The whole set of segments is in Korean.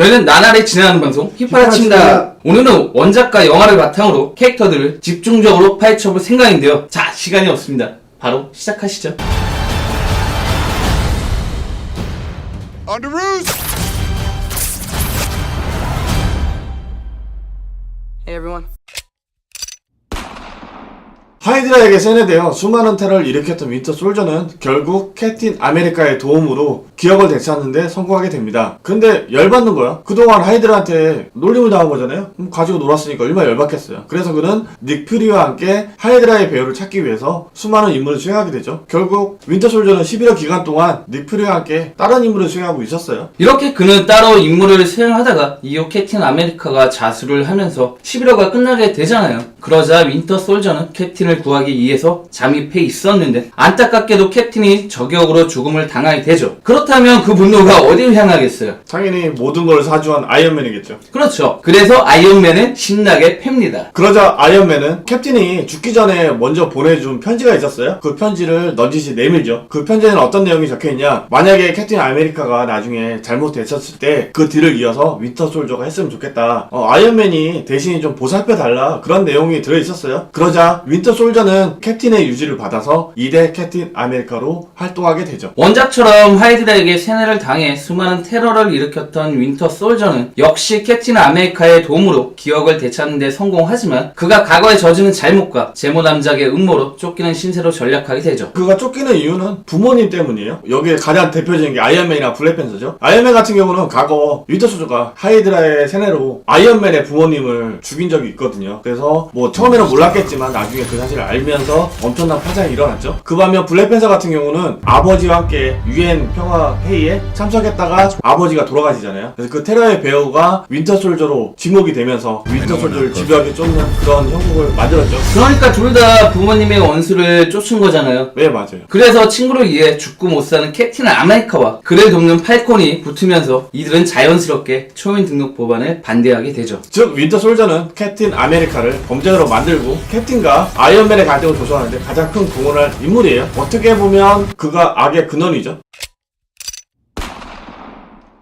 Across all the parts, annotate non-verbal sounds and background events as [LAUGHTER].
저희는 나날이 지나는 방송. 힙하라칩니다. 오늘은 원작과 영화를 바탕으로 캐릭터들을 집중적으로 파헤쳐볼 생각인데요. 자, 시간이 없습니다. 바로 시작하시죠. On the roof! Hey everyone. 하이드라에게 세뇌되어 수많은 테러를 일으켰던 윈터 솔저는 결국 캡틴 아메리카의 도움으로 기억을 되찾는데 성공하게 됩니다. 근데 열받는 거야. 그동안 하이드라한테 놀림을 당한 거잖아요. 그럼 가지고 놀았으니까 얼마나 열받겠어요. 그래서 그는 닉 퓨리와 함께 하이드라의 배우를 찾기 위해서 수많은 임무를 수행하게 되죠. 결국 윈터 솔저는 11월 기간 동안 닉 퓨리와 함께 다른 임무를 수행하고 있었어요. 이렇게 그는 따로 임무를 수행하다가 이후 캡틴 아메리카가 자수를 하면서 11화가 끝나게 되잖아요. 그러자 윈터 솔저는 캡틴을 구하기 위해서 잠입해 있었는데 안타깝게도 캡틴이 저격으로 죽음을 당하게 되죠. 그렇다 면 그 분노가 어디를 향하겠어요? 당연히 모든 걸 사주한 아이언맨이겠죠. 그렇죠. 그래서 아이언맨은 신나게 팹니다. 그러자 아이언맨은 캡틴이 죽기 전에 먼저 보내준 편지가 있었어요. 그 편지를 넌지시 내밀죠. 그 편지에는 어떤 내용이 적혀있냐. 만약에 캡틴 아메리카가 나중에 잘못됐었을 때 그 뒤를 이어서 윈터 솔저가 했으면 좋겠다. 어, 아이언맨이 대신에 좀 보살펴달라. 그런 내용이 들어있었어요. 그러자 윈터 솔저는 캡틴의 유지를 받아서 2대 캡틴 아메리카로 활동하게 되죠. 원작처럼 하이드라 에게 세뇌를 당해 수많은 테러를 일으켰던 윈터 솔저는 역시 캡틴 아메리카의 도움으로 기억을 되찾는 데 성공하지만 그가 과거에 저지른 잘못과 제모 남작의 음모로 쫓기는 신세로 전락하게 되죠. 그가 쫓기는 이유는 부모님 때문이에요. 여기에 가장 대표적인 게 아이언맨이나 블랙팬서죠. 아이언맨 같은 경우는 과거 윈터 소저가 하이드라의 세뇌로 아이언맨의 부모님을 죽인 적이 있거든요. 그래서 뭐 처음에는 몰랐겠지만 나중에 그 사실을 알면서 엄청난 파장이 일어났죠. 그 반면 블랙팬서 같은 경우는 아버지와 함께 유엔 평화 회의에 참석했다가 아버지가 돌아가시잖아요. 그래서 그 테러의 배우가 윈터 솔저로 지목이 되면서 윈터 솔저를 집요하게 쫓는 그런 형국을 만들었죠. 그러니까 둘 다 부모님의 원수를 쫓은 거잖아요. 네 맞아요. 그래서 친구를 위해 죽고 못 사는 캡틴 아메리카와 그를 돕는 팔콘이 붙으면서 이들은 자연스럽게 초인 등록 법안을 반대하게 되죠. 즉 윈터 솔저는 캡틴 아메리카를 범죄자로 만들고 캡틴과 아이언맨의 갈등을 조성하는데 가장 큰 공헌을 할 인물이에요. 어떻게 보면 그가 악의 근원이죠.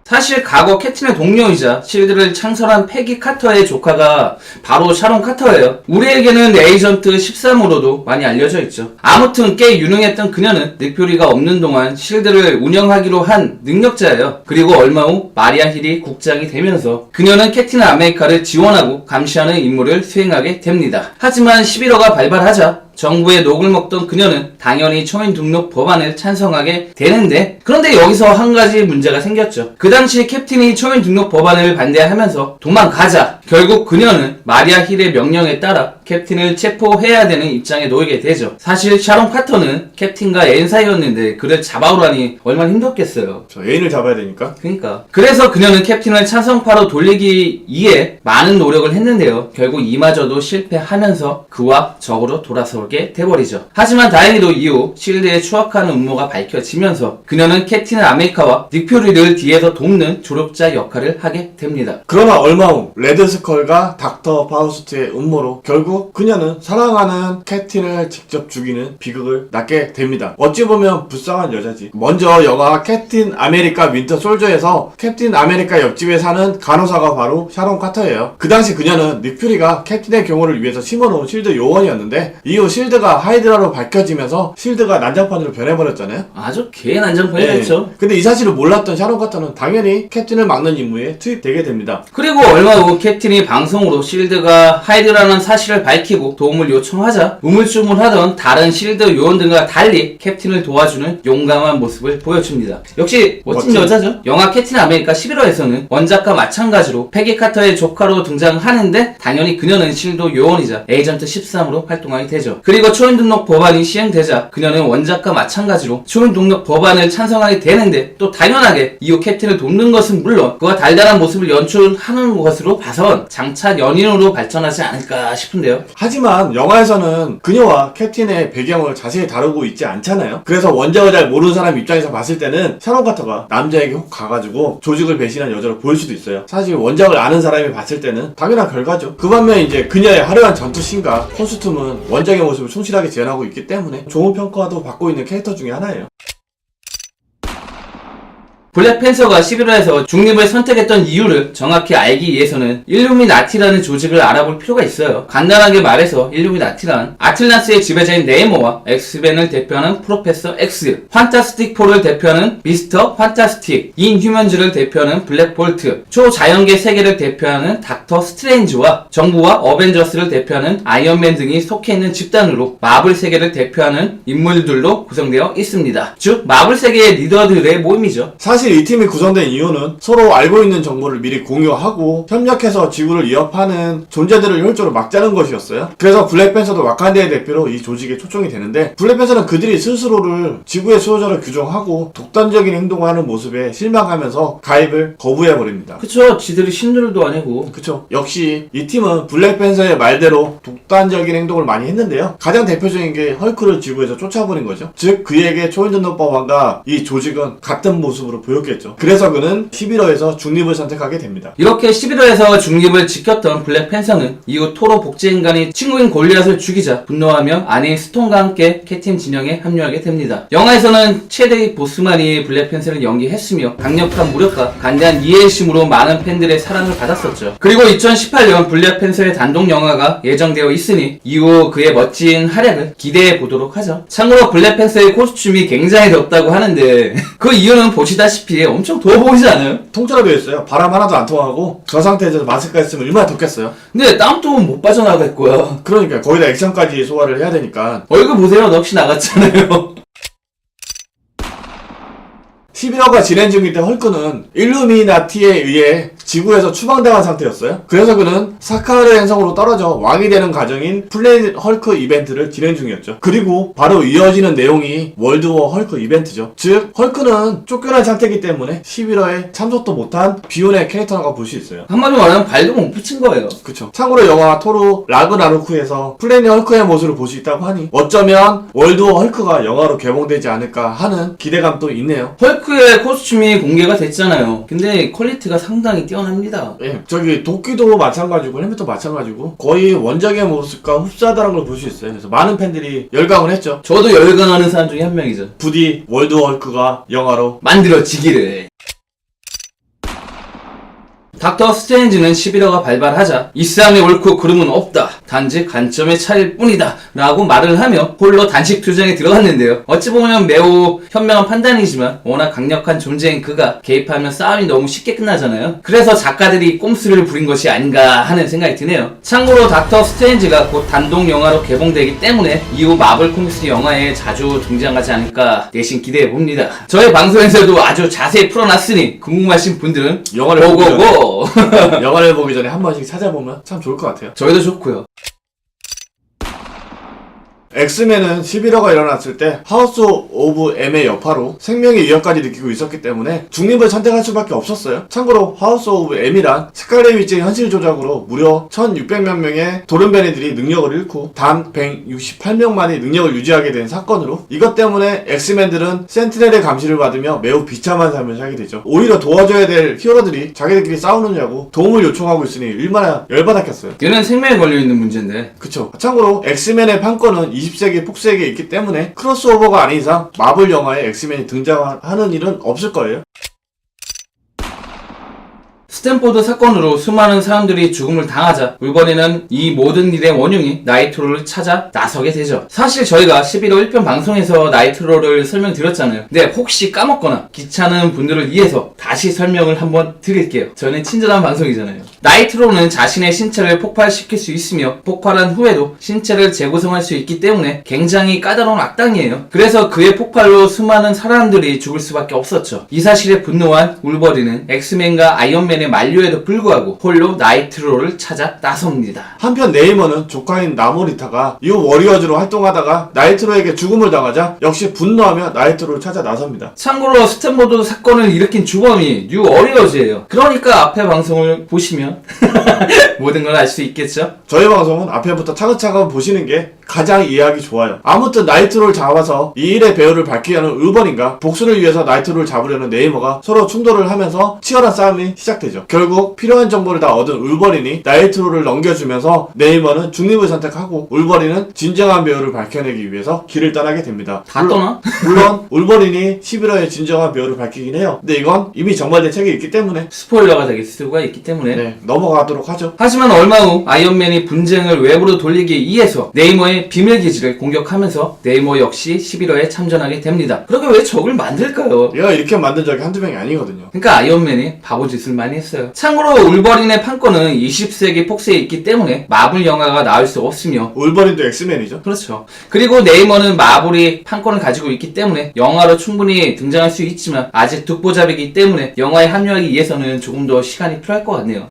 사실 과거 캡틴의 동료이자 실드를 창설한 패기 카터의 조카가 바로 샤론 카터예요. 우리에게는 에이전트 13으로도 많이 알려져 있죠. 아무튼 꽤 유능했던 그녀는 늑표리가 없는 동안 실드를 운영하기로 한 능력자예요. 그리고 얼마 후 마리아 힐이 국장이 되면서 그녀는 캡틴 아메리카를 지원하고 감시하는 임무를 수행하게 됩니다. 하지만 11호가 발발하자 정부의 녹을 먹던 그녀는 당연히 초인 등록 법안을 찬성하게 되는데 그런데 여기서 한 가지 문제가 생겼죠. 그 당시 캡틴이 초인 등록 법안을 반대하면서 도망가자 결국 그녀는 마리아 힐의 명령에 따라 캡틴을 체포해야 되는 입장에 놓이게 되죠. 사실 샤론 카터는 캡틴과 애인 사이였는데 그를 잡아오라니 얼마나 힘들었겠어요. 저 애인을 잡아야 되니까. 그러니까 그래서 그녀는 캡틴을 찬성파로 돌리기 위해 많은 노력을 했는데요. 결국 이마저도 실패하면서 그와 적으로 돌아서 게 돼버리죠. 하지만 다행히도 이후 실드의 추악한 음모가 밝혀지면서 그녀는 캡틴 아메리카와 닉퓨리를 뒤에서 돕는 조력자 역할을 하게 됩니다. 그러나 얼마 후 레드스컬과 닥터 파우스트의 음모로 결국 그녀는 사랑하는 캡틴을 직접 죽이는 비극을 낳게 됩니다. 어찌 보면 불쌍한 여자지. 먼저 영화 캡틴 아메리카 윈터 솔저에서 캡틴 아메리카 옆집에 사는 간호사가 바로 샤론 카터예요. 그 당시 그녀는 닉퓨리가 캡틴의 경호를 위해서 심어놓은 실드 요원이었는데 이후 실드가 하이드라로 밝혀지면서 실드가 난장판으로 변해버렸잖아요. 아주 개 난장판이었죠. 네. 근데 이 사실을 몰랐던 샤론 카터는 당연히 캡틴을 막는 임무에 투입되게 됩니다. 그리고 얼마 후 캡틴이 방송으로 실드가 하이드라는 사실을 밝히고 도움을 요청하자 우물쭈물하던 다른 실드 요원들과 달리 캡틴을 도와주는 용감한 모습을 보여줍니다. 역시 멋진, 멋진. 여자죠. 영화 캡틴 아메리카 11화에서는 원작과 마찬가지로 패기 카터의 조카로 등장하는데 당연히 그녀는 실드 요원이자 에이전트 13으로 활동하게 되죠. 그리고 초인 등록 법안이 시행되자 그녀는 원작과 마찬가지로 초인 등록 법안을 찬성하게 되는데 또 당연하게 이후 캡틴을 돕는 것은 물론 그와 달달한 모습을 연출하는 것으로 봐선 장차 연인으로 발전하지 않을까 싶은데요. 하지만 영화에서는 그녀와 캡틴의 배경을 자세히 다루고 있지 않잖아요. 그래서 원작을 잘 모르는 사람 입장에서 봤을 때는 샤론 카터가 남자에게 혹 가가지고 조직을 배신한 여자로 보일 수도 있어요. 사실 원작을 아는 사람이 봤을 때는 당연한 결과죠. 그 반면 이제 그녀의 화려한 전투씬과 코스튬은 원작의 모습을 충실하게 재현하고 있기 때문에 좋은 평가도 받고 있는 캐릭터 중에 하나예요. 블랙팬서가 11화에서 중립을 선택했던 이유를 정확히 알기 위해서는 일루미나티라는 조직을 알아볼 필요가 있어요. 간단하게 말해서 일루미나티란 아틀란스의 지배자인 네이머와 엑스맨을 대표하는 프로페서 X, 판타스틱 4를 대표하는 미스터 판타스틱, 인휴먼즈를 대표하는 블랙볼트, 초자연계 세계를 대표하는 닥터 스트레인지와 정부와 어벤져스를 대표하는 아이언맨 등이 속해 있는 집단으로 마블 세계를 대표하는 인물들로 구성되어 있습니다. 즉 마블 세계의 리더들의 모임이죠. 사실 이 팀이 구성된 이유는 서로 알고 있는 정보를 미리 공유하고 협력해서 지구를 위협하는 존재들을 효율적으로 막자는 것이었어요. 그래서 블랙팬서도 와칸다의 대표로 이 조직에 초청이 되는데 블랙팬서는 그들이 스스로를 지구의 수호자로 규정하고 독단적인 행동을 하는 모습에 실망하면서 가입을 거부해버립니다. 그쵸 지들이 신들도 아니고 그쵸. 역시 이 팀은 블랙팬서의 말대로 독단적인 행동을 많이 했는데요. 가장 대표적인 게 헐크를 지구에서 쫓아버린 거죠. 즉 그에게 초인전도법원과 이 조직은 같은 모습으로 보였겠죠. 그래서 그는 11호에서 중립을 선택하게 됩니다. 이렇게 11호에서 중립을 지켰던 블랙팬서는 이후 토로 복제인간이 친구인 골리앗을 죽이자 분노하며 아내인 스톤과 함께 캣팀 진영에 합류하게 됩니다. 영화에서는 최대의 보스만이 블랙팬서를 연기했으며 강력한 무력과 간대한 이해심으로 많은 팬들의 사랑을 받았었죠. 그리고 2018년 블랙팬서의 단독 영화가 예정되어 있으니 이후 그의 멋진 활약을 기대해 보도록 하죠. 참고로 블랙팬서의 코스튬이 굉장히 덥다고 하는데 [LAUGHS] 그 이유는 보시다시피 엄청 더워 보이지 않아요? 통째로 되어있어요. 바람 하나도 안 통하고 저 상태에서 마스크가 있으면 얼마나 덥겠어요. 근데 땀도 못 빠져나갈 거야. 그러니까 거기다 액션까지 소화를 해야 되니까 얼굴 보세요. 넋이 나갔잖아요. 11호가 진행 중일 때 헐크는 일루미나티에 의해 지구에서 추방당한 상태였어요. 그래서 그는 사카르 행성으로 떨어져 왕이 되는 과정인 플래닛 헐크 이벤트를 진행 중이었죠. 그리고 바로 이어지는 내용이 월드워 헐크 이벤트죠. 즉 헐크는 쫓겨난 상태이기 때문에 11호에 참석도 못한 비운의 캐릭터라고 볼 수 있어요. 한마디로 말하면 발도 못 붙인 거예요. 그쵸. 참고로 영화 토르 라그나로크에서 플래닛 헐크의 모습을 볼 수 있다고 하니 어쩌면 월드워 헐크가 영화로 개봉되지 않을까 하는 기대감도 있네요. 헐크 의 코스튬이 공개가 됐잖아요. 근데 퀄리티가 상당히 뛰어납니다. 예, 저기 도끼도 마찬가지고 헬멧도 마찬가지고 거의 원작의 모습과 흡사하다는 걸 볼 수 있어요. 그래서 많은 팬들이 열광을 했죠. 저도 열광하는 사람 중에 한 명이죠. 부디 월드 헐크가 영화로 만들어지기를. 닥터 스트레인지는 11호가 발발하자 이 싸움이 옳고 그름은 없다. 단지 관점의 차이일 뿐이다. 라고 말을 하며 홀로 단식 투쟁에 들어갔는데요. 어찌 보면 매우 현명한 판단이지만 워낙 강력한 존재인 그가 개입하면 싸움이 너무 쉽게 끝나잖아요. 그래서 작가들이 꼼수를 부린 것이 아닌가 하는 생각이 드네요. 참고로 닥터 스트레인지가 곧 단독 영화로 개봉되기 때문에 이후 마블 코믹스 영화에 자주 등장하지 않을까 내심 기대해 봅니다. 저희 방송에서도 아주 자세히 풀어놨으니 궁금하신 분들은 영화를 보기 전에 보고고 [LAUGHS] 영화를 보기 전에 한 번씩 찾아보면 참 좋을 것 같아요. 저희도 좋고요. 엑스맨은 11호가 일어났을 때 하우스 오브 M의 여파로 생명의 위협까지 느끼고 있었기 때문에 중립을 선택할 수밖에 없었어요. 참고로 하우스 오브 M이란 스칼렛 위치의 현실 조작으로 무려 1600몇 명의 도른변이들이 능력을 잃고 단 168명만이 능력을 유지하게 된 사건으로 이것 때문에 엑스맨들은 센티넬의 감시를 받으며 매우 비참한 삶을 살게 되죠. 오히려 도와줘야 될 히어로들이 자기들끼리 싸우느냐고 도움을 요청하고 있으니 얼마나 열받았겠어요. 얘는 생명에 걸려있는 문제인데 그쵸. 참고로 엑스맨의 판권은 20세기 폭세기에 있기 때문에 크로스오버가 아닌 이상 마블 영화에 엑스맨이 등장하는 일은 없을 거예요. 스탠포드 사건으로 수많은 사람들이 죽음을 당하자 울버린은 이 모든 일의 원흉이 나이트로를 찾아 나서게 되죠. 사실 저희가 11월 1편 방송에서 나이트로를 설명드렸잖아요. 근데 혹시 까먹거나 귀찮은 분들을 위해서 다시 설명을 한번 드릴게요. 저는 친절한 방송이잖아요. 나이트로는 자신의 신체를 폭발시킬 수 있으며 폭발한 후에도 신체를 재구성할 수 있기 때문에 굉장히 까다로운 악당이에요. 그래서 그의 폭발로 수많은 사람들이 죽을 수밖에 없었죠. 이 사실에 분노한 울버린은 엑스맨과 아이언맨의 만류에도 불구하고 홀로 나이트로를 찾아 나섭니다. 한편 네이머는 조카인 나모리타가 이후 워리어즈로 활동하다가 나이트로에게 죽음을 당하자 역시 분노하며 나이트로를 찾아 나섭니다. 참고로 스탠보드 사건을 일으킨 주범이 뉴 어리어즈예요. 그러니까 앞에 방송을 보시면 [LAUGHS] 모든 걸 알 수 있겠죠? 저희 방송은 앞에부터 차근차근 보시는 게 가장 이해하기 좋아요. 아무튼 나이트로를 잡아서 이 일의 배우를 밝히려는 울버린과 복수를 위해서 나이트로를 잡으려는 네이머가 서로 충돌을 하면서 치열한 싸움이 시작되죠. 결국 필요한 정보를 다 얻은 울버린이 나이트로를 넘겨주면서 네이머는 중립을 선택하고 울버린은 진정한 배우를 밝혀내기 위해서 길을 떠나게 됩니다. 다 떠나? 물론 울버린이 11화의 진정한 배우를 밝히긴 해요. 근데 이건 이미 정발된 책이 있기 때문에 스포일러가 되게 수가 있기 때문에 네, 넘어가도록 하죠. 하지만 얼마 후 아이언맨이 분쟁을 외부로 돌리기 위해서 네이머의 비밀 기지를 공격하면서 네이머 역시 11호에 참전하게 됩니다. 그렇게 왜 적을 만들까요? 얘가 이렇게 만든 적이 한두 명이 아니거든요. 그러니까 아이언맨이 바보 짓을 많이 했어요. 참고로 울버린의 판권은 20세기 폭스에 있기 때문에 마블 영화가 나올 수 없으며 울버린도 엑스맨이죠. 그렇죠. 그리고 네이머는 마블이 판권을 가지고 있기 때문에 영화로 충분히 등장할 수 있지만 아직 독보잡이기 때문에 영화에 합류하기 위해서는 조금 더 시간이 필요할 것 같네요.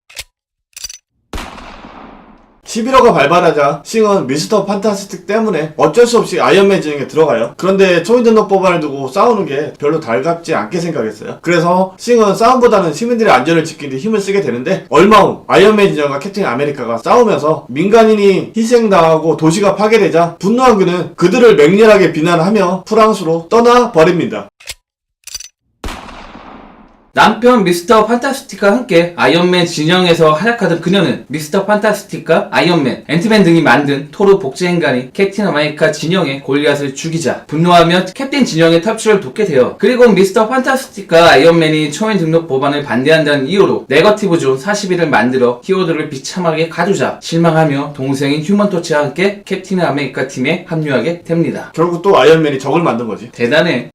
11호가 발발하자 싱은 미스터 판타스틱 때문에 어쩔 수 없이 아이언맨 진영에 들어가요. 그런데 초인 등록 법안을 두고 싸우는 게 별로 달갑지 않게 생각했어요. 그래서 싱은 싸움보다는 시민들의 안전을 지키는 데 힘을 쓰게 되는데 얼마 후 아이언맨 진영과 캡틴 아메리카가 싸우면서 민간인이 희생당하고 도시가 파괴되자 분노한 그는 그들을 맹렬하게 비난하며 프랑스로 떠나 버립니다. 남편 미스터 판타스틱과 함께 아이언맨 진영에서 활약하던 그녀는 미스터 판타스틱과 아이언맨, 앤트맨 등이 만든 토르 복제인간이 캡틴 아메리카 진영의 골리앗을 죽이자 분노하며 캡틴 진영의 탈출을 돕게 돼요. 그리고 미스터 판타스틱과 아이언맨이 초인 등록 법안을 반대한다는 이유로 네거티브 존 41을 만들어 히어로들을 비참하게 가두자 실망하며 동생인 휴먼 토치와 함께 캡틴 아메리카 팀에 합류하게 됩니다. 결국 또 아이언맨이 적을 만든 거지. 대단해.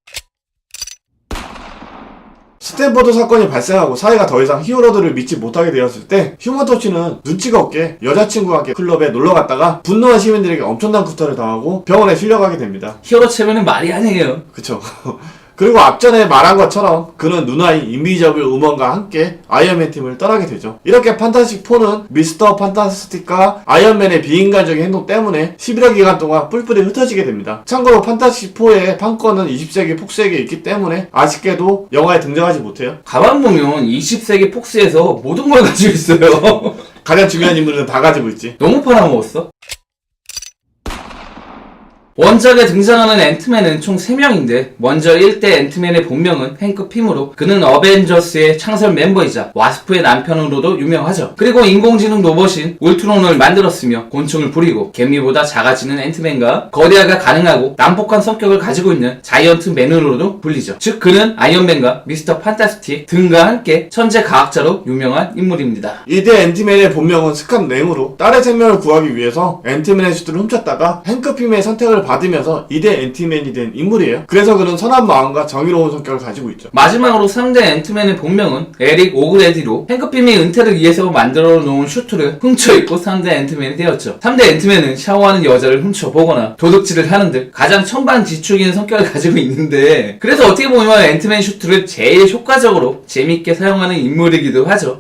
스탠퍼드 사건이 발생하고 사회가 더 이상 히어로들을 믿지 못하게 되었을 때 휴먼 터치는 눈치가 없게 여자친구와 함께 클럽에 놀러 갔다가 분노한 시민들에게 엄청난 구타를 당하고 병원에 실려가게 됩니다. 히어로 체면은 말이 아니에요. 그쵸. [LAUGHS] 그리고 앞전에 말한 것처럼 그는 누나인 인비저블 우먼과 함께 아이언맨 팀을 떠나게 되죠. 이렇게 판타스틱 4는 미스터 판타스틱과 아이언맨의 비인간적인 행동 때문에 11화 기간 동안 뿔뿔이 흩어지게 됩니다. 참고로 판타스틱 4의 판권은 20세기 폭스에게 있기 때문에 아쉽게도 영화에 등장하지 못해요. 가만 보면 20세기 폭스에서 모든 걸 가지고 있어요. [LAUGHS] 가장 중요한 인물은 다 가지고 있지. 너무 팔아먹었어. 원작에 등장하는 앤트맨은 총 3명인데 먼저 1대 앤트맨의 본명은 행크 핌으로 그는 어벤져스의 창설 멤버이자 와스프의 남편으로도 유명하죠. 그리고 인공지능 로봇인 울트론을 만들었으며 곤충을 부리고 개미보다 작아지는 앤트맨과 거대화가 가능하고 난폭한 성격을 가지고 있는 자이언트 맨으로도 불리죠. 즉 그는 아이언맨과 미스터 판타스틱 등과 함께 천재 과학자로 유명한 인물입니다. 이대 앤티맨의 본명은 스칸 랭으로 딸의 생명을 구하기 위해서 앤티맨의 수트를 훔쳤다가 행크핌의 선택을 받으면서 이대 앤티맨이 된 인물이에요. 그래서 그는 선한 마음과 정의로운 성격을 가지고 있죠. 마지막으로 3대 앤트맨의 본명은 에릭 오그레디로 행크핌이 은퇴를 위해서 만들어 놓은 슈트를 훔쳐입고 3대 앤트맨이 되었죠. 3대 앤트맨은 샤워하는 여자를 훔쳐보거나 도둑질을 하는 등 가장 천반지축인 성격을 가지고 있는데 그래서 어떻게 보면 앤트맨 슈트를 제일 효과적으로 재밌게 사용하는 인물이기도 하죠.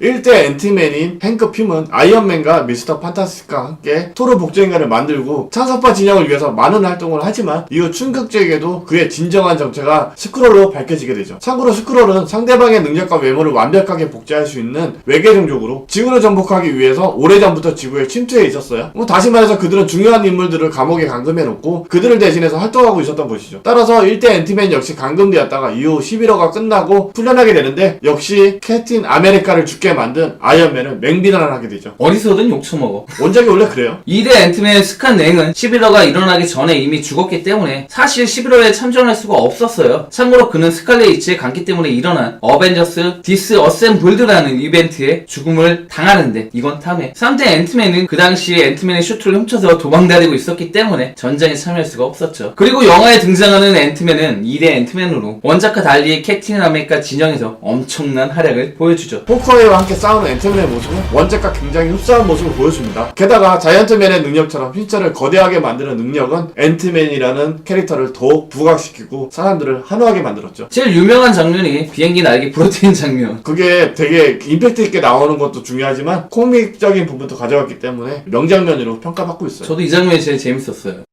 1대 앤티맨인 행크 핌은 아이언맨과 미스터 판타스틱과 함께 토르 복제인간을 만들고 찬사파 진영을 위해서 많은 활동을 하지만 이후 충격적이게도 그의 진정한 정체가 스크롤로 밝혀지게 되죠. 참고로 스크롤은 상대방의 능력과 외모를 완벽하게 복제할 수 있는 외계 종족으로 지구를 정복하기 위해서 오래전부터 지구에 침투해 있었어요. 뭐 다시 말해서 그들은 중요한 인물들을 감옥에 감금해 놓고 그들을 대신해서 활동하고 있었던 것이죠. 따라서 1대 앤티맨 역시 감금되었다가 이후 11호가 끝나고 풀려나게 되는데 역시 캡틴 아메리카를 죽게 만든 아이언맨은 맹비난을 하게 되죠. 어디서든 욕처먹어. 원작이 원래 그래요. 2대 앤트맨 스칸 랭은 11호가 일어나기 전에 이미 죽었기 때문에 사실 11호에 참전할 수가 없었어요. 참고로 그는 스칼렛 위치에 갔기 때문에 일어난 어벤져스 디스 어셈블드라는 이벤트에 죽음을 당하는데 이건 탐해. 3대 앤트맨은 그 당시에 앤트맨의 슈트를 훔쳐서 도망다니고 있었기 때문에 전장에 참여할 수가 없었죠. 그리고 영화에 등장하는 앤트맨은 2대 앤트맨으로 원작과 달리 캡틴 아메리카 진영에서 엄청난 활약을 보여주죠. 포커 함께 싸우는 앤트맨의 모습은 원작과 굉장히 흡사한 모습을 보여줍니다. 게다가 자이언트맨의 능력처럼 휘처를 거대하게 만드는 능력은 앤트맨이라는 캐릭터를 더욱 부각시키고 사람들을 한호하게 만들었죠. 제일 유명한 장면이 비행기 날개 부러뜨린 장면. 그게 되게 임팩트 있게 나오는 것도 중요하지만 코믹적인 부분도 가져갔기 때문에 명장면으로 평가받고 있어요. 저도 이 장면이 제일 재밌었어요.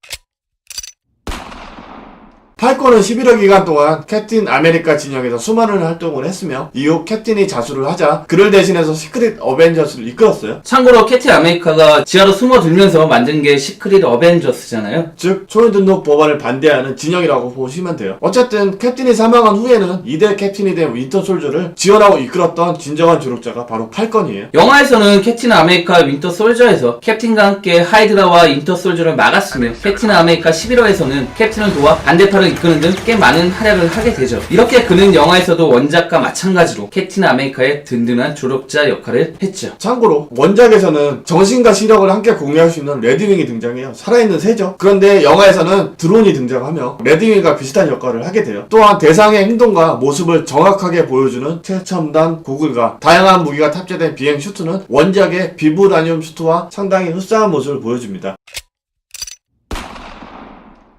팔콘은 11월 기간 동안 캡틴 아메리카 진영에서 수많은 활동을 했으며 이후 캡틴이 자수를 하자 그를 대신해서 시크릿 어벤져스를 이끌었어요. 참고로 캡틴 아메리카가 지하로 숨어들면서 만든 게 시크릿 어벤져스잖아요. 즉 초연 등록 법안을 반대하는 진영이라고 보시면 돼요. 어쨌든 캡틴이 사망한 후에는 2대 캡틴이 된 윈터 솔저를 지원하고 이끌었던 진정한 조력자가 바로 팔건이에요. 영화에서는 캡틴 아메리카 윈터 솔저에서 캡틴과 함께 하이드라와 윈터 솔저를 막았으며 캡틴 아메리카 11호에서는 캡틴을 도와 반대파를 이끄는 등 꽤 많은 활약을 하게 되죠. 이렇게 그는 영화에서도 원작과 마찬가지로 캡틴 아메리카의 든든한 조력자 역할을 했죠. 참고로 원작에서는 정신과 시력을 함께 공유할 수 있는 레드윙이 등장해요. 살아있는 새죠. 그런데 영화에서는 드론이 등장하며 레드윙과 비슷한 역할을 하게 돼요. 또한 대상의 행동과 모습을 정확하게 보여주는 최첨단 고글과 다양한 무기가 탑재된 비행 슈트는 원작의 비브라늄 슈트와 상당히 흡사한 모습을 보여줍니다.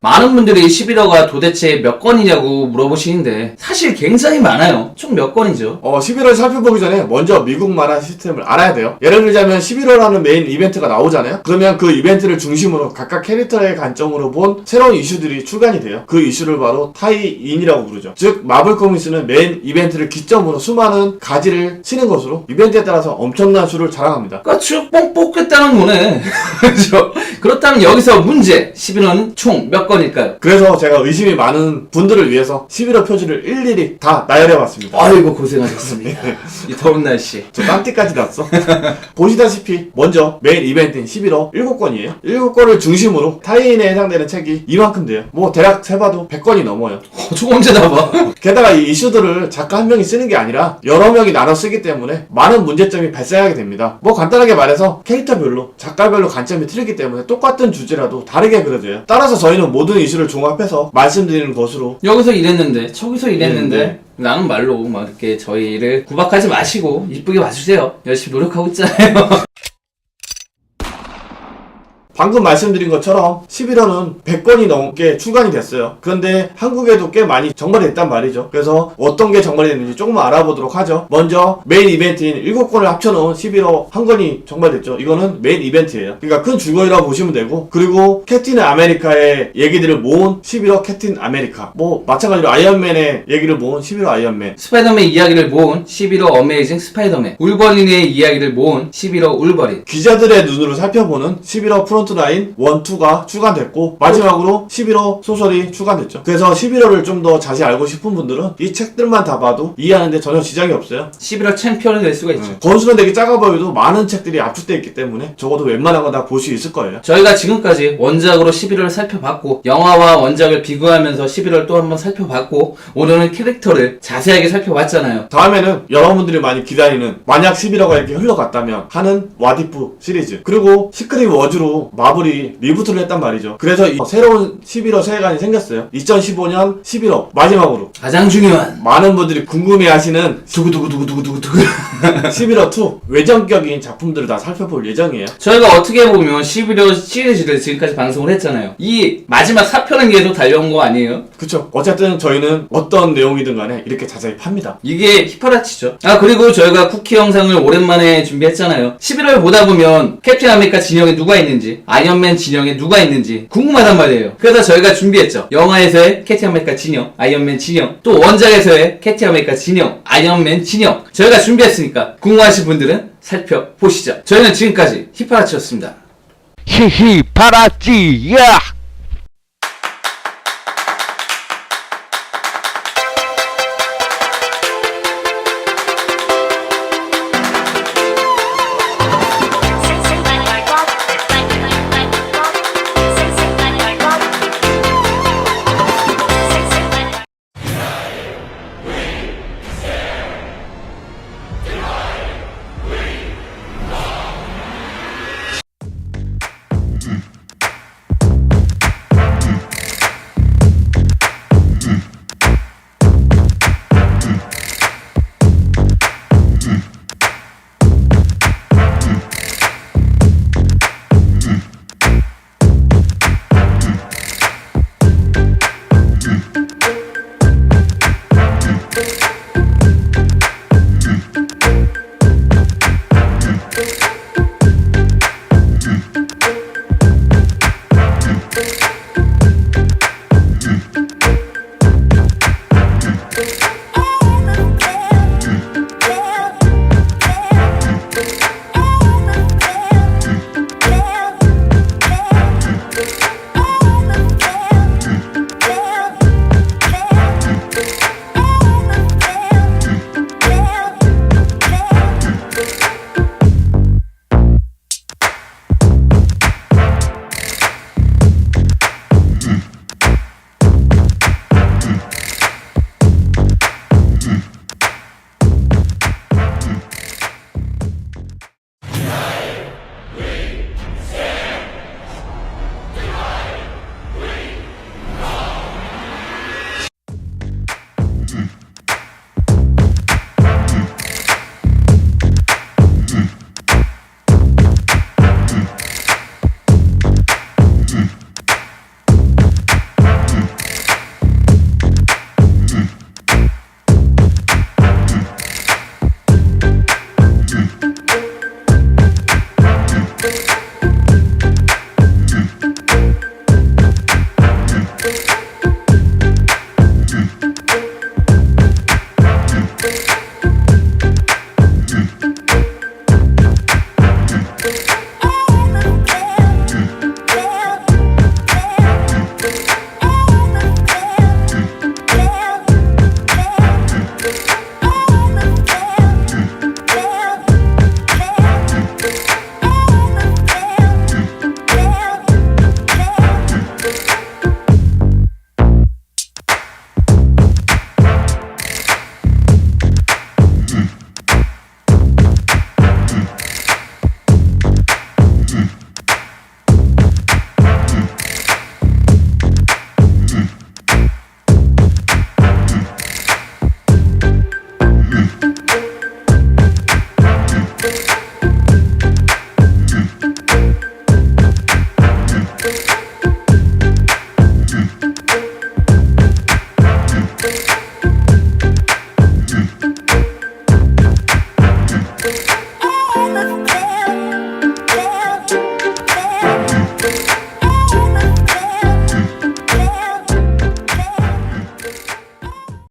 많은 분들이 11호가 도대체 몇 건이냐고 물어보시는데 사실 굉장히 많아요. 총 몇 건이죠? 어, 11월 살펴보기 전에 먼저 미국 만화 시스템을 알아야 돼요. 예를 들자면 11월라는 메인 이벤트가 나오잖아요. 그러면 그 이벤트를 중심으로 각각 캐릭터의 관점으로 본 새로운 이슈들이 출간이 돼요. 그 이슈를 바로 타이인이라고 부르죠. 즉 마블 코믹스는 메인 이벤트를 기점으로 수많은 가지를 치는 것으로 이벤트에 따라서 엄청난 수를 자랑합니다. 그러니까 쭉 뽕 뽑겠다는 거네. [LAUGHS] 그렇죠? 그렇다면 여기서 문제. 11호는 총몇 건 일까요? 그래서 제가 의심이 많은 분들을 위해서 11월 표지를 일일이 다 나열해봤습니다. 아이고 고생하셨습니다. [LAUGHS] 이 더운 날씨. 저 땀띠까지 났어. [LAUGHS] 보시다시피 먼저 메인 이벤트인 11호 7건이에요. 7건을 중심으로 타이인에 해당되는 책이 이만큼 돼요. 뭐 대략 세봐도 100건이 넘어요. 어, 저거 언제 나봐? 게다가 이 이슈들을 작가 한 명이 쓰는 게 아니라 여러 명이 나눠 쓰기 때문에 많은 문제점이 발생하게 됩니다. 뭐 간단하게 말해서 캐릭터별로 작가별로 관점이 틀리기 때문에 똑같은 주제라도 다르게 그려져요. 따라서 저희는 모든 이슈를 종합해서 말씀드리는 것으로 여기서 이랬는데 저기서 이랬는데 네, 라는 말로 막 이렇게 저희를 구박하지 마시고 이쁘게 봐주세요. 열심히 노력하고 있잖아요. [LAUGHS] 방금 말씀드린 것처럼 11호는 100건이 넘게 출간이 됐어요. 그런데 한국에도 꽤 많이 정발이 됐단 말이죠. 그래서 어떤 게 정발이 됐는지 조금 알아보도록 하죠. 먼저 메인 이벤트인 7건을 합쳐놓은 11호 한 건이 정발됐죠. 이거는 메인 이벤트예요. 그러니까 큰 줄거리라고 보시면 되고 그리고 캡틴 아메리카의 얘기들을 모은 11호 캡틴 아메리카 뭐 마찬가지로 아이언맨의 얘기를 모은 11호 아이언맨 스파이더맨 이야기를 모은 11호 어메이징 스파이더맨 울버린의 이야기를 모은 11호 울버린 기자들의 눈으로 살펴보는 11호 프론 트라인 1, 2가 출간됐고 마지막으로 11호 소설이 출간됐죠. 그래서 11호를 좀 더 자세히 알고 싶은 분들은 이 책들만 다 봐도 이해하는데 전혀 지장이 없어요. 11호 챔피언이 될 수가 있죠. 권수는 되게 작아 보여도 많은 책들이 압축되어 있기 때문에 적어도 웬만한 건 다 볼 수 있을 거예요. 저희가 지금까지 원작으로 11호를 살펴봤고 영화와 원작을 비교하면서 11호를 또 한번 살펴봤고 오늘은 캐릭터를 자세하게 살펴봤잖아요. 다음에는 여러분들이 많이 기다리는 만약 11호가 이렇게 흘러갔다면 하는 와디프 시리즈 그리고 시크릿 워즈로 마블이 리부트를 했단 말이죠. 그래서 이 새로운 11호 세계관이 생겼어요. 2015년 11호 마지막으로 가장 중요한 많은 분들이 궁금해하시는 두구두구두구두구두구 11호 2 [LAUGHS] 외전격인 작품들을 다 살펴볼 예정이에요. 저희가 어떻게 보면 11호 시리즈를 지금까지 방송을 했잖아요. 이 마지막 4편에게도 달려온 거 아니에요? 그쵸? 어쨌든 저희는 어떤 내용이든 간에 이렇게 자세히 팝니다. 이게 히파라치죠. 아 그리고 저희가 쿠키 영상을 오랜만에 준비했잖아요. 11월 보다 보면 캡틴 아메리카 진영에 누가 있는지 아이언맨 진영에 누가 있는지 궁금하단 말이에요. 그래서 저희가 준비했죠. 영화에서의 캡틴 아메리카 진영, 아이언맨 진영, 또 원작에서의 캡틴 아메리카 진영, 아이언맨 진영. 저희가 준비했으니까 궁금하신 분들은 살펴보시죠. 저희는 지금까지 히파라치였습니다. 히히 파라찌 야